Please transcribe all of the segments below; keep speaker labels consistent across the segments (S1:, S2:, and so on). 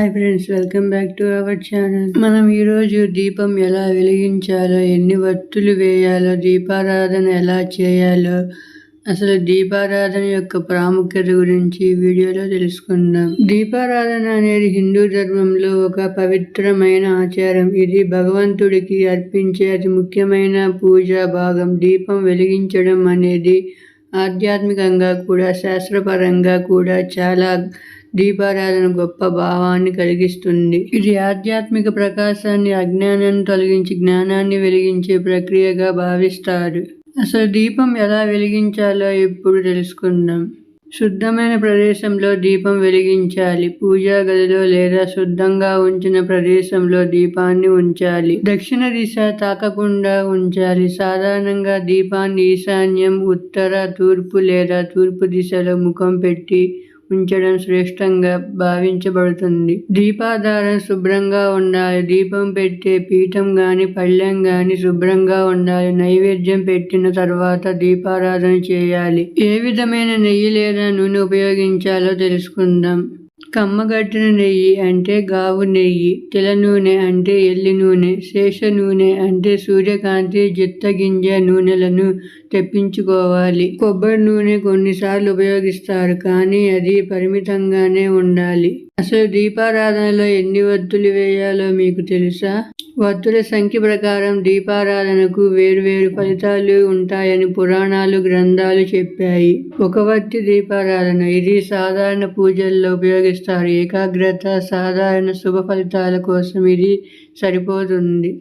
S1: Hi friends welcome back to our channel మనం ఈరోజు దీపం ఎలా వెలిగించాలో ఎన్ని వత్తులు వేయాలో దీపారాధన ఎలా చేయాలో అసలు దీపారాధన యొక్క ప్రాముఖ్యత గురించి వీడియోలో తెలుసుకుందాం. దీపారాధన అనేది హిందూ ధర్మంలో ఒక పవిత్రమైన ఆచారం. ఇది భగవంతుడికి అర్పించే అతి ముఖ్యమైన పూజా భాగం. దీపం వెలిగించడం అనేది ఆధ్యాత్మికంగా కూడా శాస్త్రపరంగా కూడా చాలా దీపారాధన గొప్ప భావాన్ని కలిగిస్తుంది. ఇది ఆధ్యాత్మిక ప్రకాశాన్ని అజ్ఞానాన్ని తొలగించి జ్ఞానాన్ని వెలిగించే ప్రక్రియగా భావిస్తారు. అసలు దీపం ఎలా వెలిగించాలో ఇప్పుడు తెలుసుకుందాం. శుద్ధమైన ప్రదేశంలో దీపం వెలిగించాలి. పూజా గదిలో లేదా శుద్ధంగా ఉంచిన ప్రదేశంలో దీపాన్ని ఉంచాలి. దక్షిణ దిశ తాకకుండా ఉంచాలి. సాధారణంగా దీపాన్ని ఈశాన్యం ఉత్తర తూర్పు లేదా తూర్పు దిశలో ముఖం పెట్టి ఉంచడం శ్రేష్టంగా భావించబడుతుంది. దీపాధారం శుభ్రంగా ఉండాలి. దీపం పెట్టే పీఠం గాని పళ్ళెం గాని శుభ్రంగా ఉండాలి. నైవేద్యం పెట్టిన తర్వాత దీపారాధన చేయాలి. ఏ విధమైన నెయ్యి లేదా నూనె ఉపయోగించాలో తెలుసుకుందాం. కమ్మగట్టిన నెయ్యి అంటే గావు నెయ్యి తెల నూనె అంటే ఎల్లి నూనె శేష నూనె అంటే సూర్యకాంతి జిత్తగింజ నూనెలను తెప్పించుకోవాలి. కొబ్బరి నూనె కొన్నిసార్లు ఉపయోగిస్తారు కానీ అది పరిమితంగానే ఉండాలి. అసలు దీపారాధనలో ఎన్ని వత్తులు వేయాలో మీకు తెలుసా? వత్తుల సంఖ్య ప్రకారం దీపారాధనకు వేరువేరు ఫలితాలు ఉంటాయని పురాణాలు గ్రంథాలు చెప్పాయి. ఒక వత్తి దీపారాధన ఇది సాధారణ పూజల్లో ఉపయోగిస్తారు. ఏకాగ్రత సాధారణ శుభ ఫలితాల కోసం ఇది సరిపోతుంది.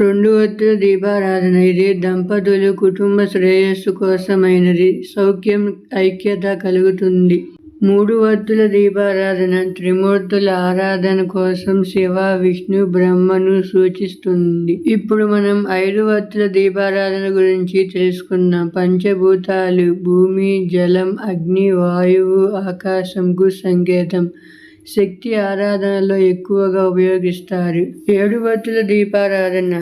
S1: రెండు వత్తుల దీపారాధన. ఇది దంపతులు కుటుంబ శ్రేయస్సు కోసమైనది. సౌఖ్యం ఐక్యత కలుగుతుంది. మూడు వత్తుల దీపారాధన. త్రిమూర్తుల ఆరాధన కోసం శివ విష్ణు బ్రహ్మను సూచిస్తుంది. ఇప్పుడు మనం ఐదు వత్తుల దీపారాధన గురించి తెలుసుకుందాం. పంచభూతాలు భూమి జలం అగ్ని వాయువు ఆకాశంకు సంకేతం. శక్తి ఆరాధనలో ఎక్కువగా ఉపయోగిస్తారు. ఏడు వత్తుల దీపారాధన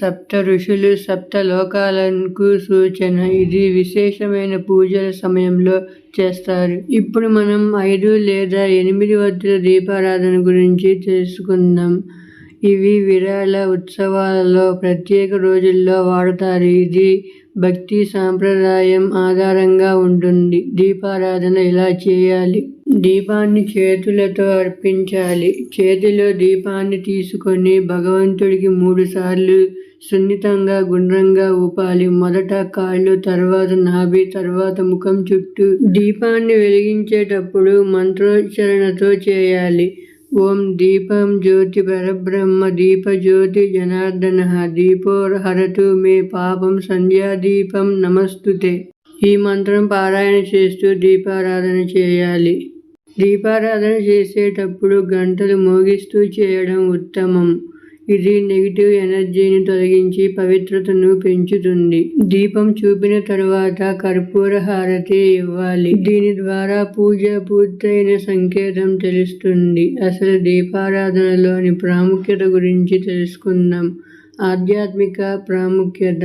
S1: సప్త ఋషులు సప్త లోకాలకు సూచన. ఇది విశేషమైన పూజల సమయంలో చేస్తారు. ఇప్పుడు మనం ఐదు లేదా ఎనిమిది వత్తుల దీపారాధన గురించి తెలుసుకుందాం. ఇవి విరాళ ఉత్సవాలలో ప్రత్యేక రోజుల్లో వాడతారు. ఇది భక్తి సాంప్రదాయం ఆధారంగా ఉంటుంది. దీపారాధన ఇలా చేయాలి? దీపాన్ని చేతులతో అర్పించాలి. చేతిలో దీపాన్ని తీసుకొని భగవంతుడికి మూడు సార్లు సున్నితంగా గుండ్రంగా ఊపాలి. మొదట కాళ్ళు తర్వాత నాభి తర్వాత ముఖం చుట్టూ దీపాన్ని వెలిగించేటప్పుడు మంత్రోచ్చరణతో చేయాలి. ఓం దీపం జ్యోతి పరబ్రహ్మ దీపజ్యోతి జనార్దన దీపోర్హరతు హరతు మే పాపం సంధ్యాదీపం నమస్తుతే. ఈ మంత్రం పారాయణ చేస్తూ దీపారాధన చేయాలి. దీపారాధన చేసేటప్పుడు గంటలు మోగిస్తూ చేయడం ఉత్తమం. ఇది నెగిటివ్ ఎనర్జీని తొలగించి పవిత్రతను పెంచుతుంది. దీపం చూపిన తరువాత కర్పూర హారతి ఇవ్వాలి. దీని ద్వారా పూజ పూర్తయిన సంకేతం తెలుస్తుంది. అసలు దీపారాధనలోని ప్రాముఖ్యత గురించి తెలుసుకుందాం. ఆధ్యాత్మిక ప్రాముఖ్యత.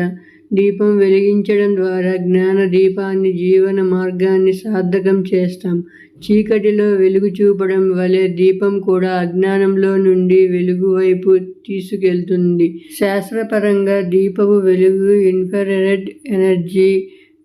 S1: దీపం వెలిగించడం ద్వారా జ్ఞాన దీపాన్ని జీవన మార్గాన్ని సార్థకం చేస్తాం. చీకటిలో వెలుగు చూపడం వలె దీపం కూడా అజ్ఞానంలో నుండి వెలుగు వైపు తీసుకెళ్తుంది. శాస్త్రపరంగా దీపపు వెలుగు ఇన్ఫ్రారెడ్ ఎనర్జీ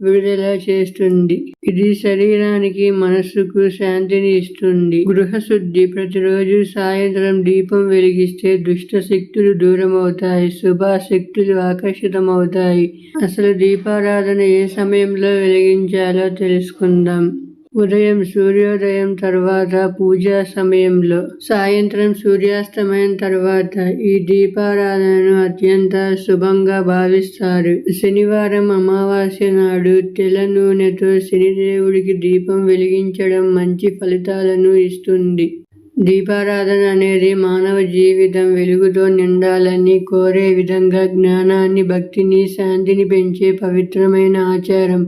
S1: విడుదల చేస్తుంది. ఇది శరీరానికి మనస్సుకు శాంతిని ఇస్తుంది. గృహశుద్ధి ప్రతిరోజు సాయంత్రం దీపం వెలిగిస్తే దుష్ట శక్తులు దూరం అవుతాయి శుభ శక్తులు ఆకర్షితమవుతాయి. అసలు దీపారాధన ఏ సమయంలో వెలిగించాలో తెలుసుకుందాం. ఉదయం సూర్యోదయం తర్వాత పూజా సమయంలో సాయంత్రం సూర్యాస్తమయం తర్వాత ఈ దీపారాధనను అత్యంత శుభంగా భావిస్తారు. శనివారం అమావాస్య నాడు తెల్ల నూనెతో శనిదేవుడికి దీపం వెలిగించడం మంచి ఫలితాలను ఇస్తుంది. దీపారాధన అనేది మానవ జీవితం వెలుగుతో నిండాలని కోరే విధంగా జ్ఞానాన్ని భక్తిని శాంతిని పెంచే పవిత్రమైన ఆచారం.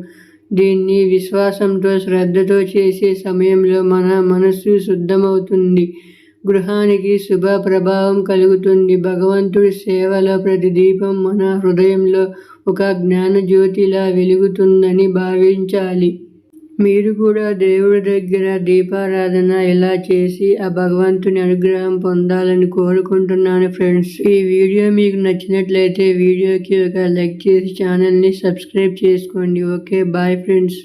S1: దీన్ని విశ్వాసంతో శ్రద్ధతో చేసే సమయంలో మన మనస్సు శుద్ధమవుతుంది. గృహానికి శుభ ప్రభావం కలుగుతుంది. భగవంతుడి సేవలో ప్రతి దీపం మన హృదయంలో ఒక జ్ఞానజ్యోతిలా వెలుగుతుందని భావించాలి. మీరు కూడా దేవుడి దగ్గర దీపారాధన ఇలా చేసి ఆ భగవంతుని అనుగ్రహం పొందాలని కోరుకుంటున్నాను ఫ్రెండ్స్. ఈ వీడియో మీకు నచ్చినట్లయితే వీడియోకి ఒక లైక్ చేసి ఛానల్ని సబ్స్క్రైబ్ చేసుకోండి. Okay bye friends.